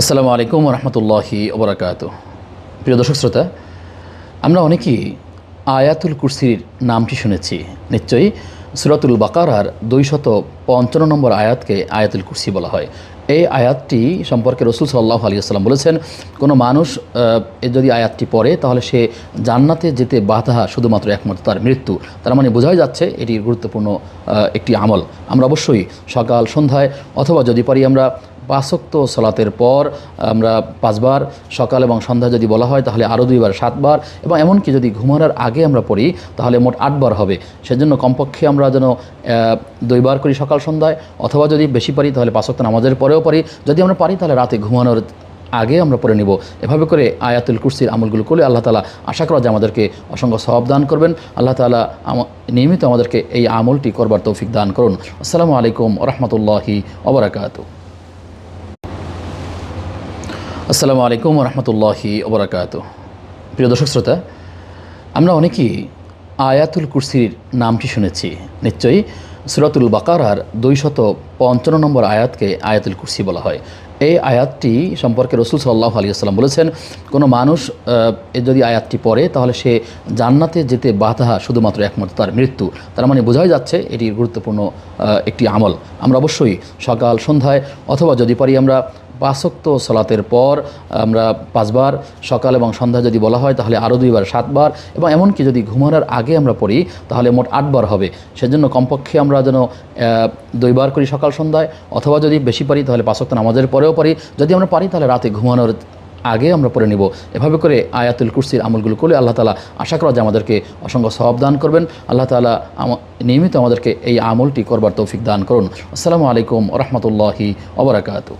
আসসালামু আলাইকুম রহমতুল্লাহি ওবরাকাত। প্রিয় দর্শক শ্রোতা, আমরা অনেকেই আয়াতুল কুরসির নামটি শুনেছি। নিশ্চয়ই সুরাতুল বাকারার দুইশত পঞ্চান্ন নম্বর আয়াতকে আয়াতুল কুরসি বলা হয়। এই আয়াতটি সম্পর্কে রসুল সাল্লাহ আলী আসসালাম বলেছেন, কোনো মানুষ যদি আয়াতটি পড়ে, তাহলে সে জান্নাতে যেতে বাধা শুধুমাত্র একমাত্র তার মৃত্যু। তার মানে বোঝাই যাচ্ছে এটি গুরুত্বপূর্ণ একটি আমল। আমরা অবশ্যই সকাল, সন্ধ্যায় অথবা যদি পারি আমরা পাঁচক্ত সলাতের পর আমরা পাঁচবার, সকাল এবং সন্ধ্যা যদি বলা হয়, তাহলে আরও দুইবার, সাতবার এবং এমনকি যদি ঘুমানোর আগে আমরা পড়ি, তাহলে মোট আটবার হবে। সেজন্য কমপক্ষে আমরা যেন দুইবার করি সকাল সন্ধ্যায়, অথবা যদি বেশি পারি, তাহলে পাঁচক্ত নামাজের পরেও পারি। যদি আমরা পারি, তাহলে রাতে ঘুমানোর আগে আমরা পড়ে নিব। এভাবে করে আয়াতুল কুরসির আমলগুলো করলে আল্লাহ তালা আশা করা যে আমাদেরকে অসংখ্য সব দান করবেন। আল্লাহ তালা নিয়মিত আমাদেরকে এই আমলটি করবার তৌফিক দান করুন। আসসালামু আলাইকুম রহমতুল্লাহি ওবরাকাতু আসসালামু আলাইকুম রহমতুল্লাহি ওবরাকাত। প্রিয় দর্শক শ্রোতা, আমরা অনেকেই আয়াতুল কুরসির নামটি শুনেছি। নিশ্চয়ই সুরাতুল বাকারার দুইশত পঞ্চান্ন নম্বর আয়াতকে আয়াতুল কুরসি বলা হয়। এই আয়াতটি সম্পর্কে রসুল সাল্লাহ আলী আসসালাম বলেছেন, কোনো মানুষ যদি আয়াতটি পড়ে, তাহলে সে জান্নাতে যেতে বাধা শুধুমাত্র একমাত্র তার মৃত্যু। তার মানে বোঝাই যাচ্ছে এটি গুরুত্বপূর্ণ একটি আমল। আমরা অবশ্যই সকাল, সন্ধ্যায়, অথবা যদি পারি আমরা পাঁচক্ত সলাতের পর আমরা পাঁচবার সকাল এবং সন্ধ্যা যদি বলা হয়, তাহলে আরও দুইবার, সাতবার এবং এমনকি যদি ঘুমানোর আগে আমরা পড়ি, তাহলে মোট আটবার হবে। সেজন্য কমপক্ষে আমরা যেন দুইবার করি সকাল সন্ধ্যায়, অথবা যদি বেশি পারি, তাহলে পাঁচক্ত নামাজের পরেও পারি। যদি আমরা পারি, তাহলে রাতে ঘুমানোর আগে আমরা পড়ে নিব। এভাবে করে আয়াতুল কুরসির আমলগুলো করলে আল্লাহ তালা আশা করা যে আমাদেরকে অসংখ্য সব দান করবেন। আল্লাহ তালা নিয়মিত আমাদেরকে এই আমলটি করবার তৌফিক দান করুন। আসসালামু আলাইকুম রহমতুল্লাহি ওবরাকাতু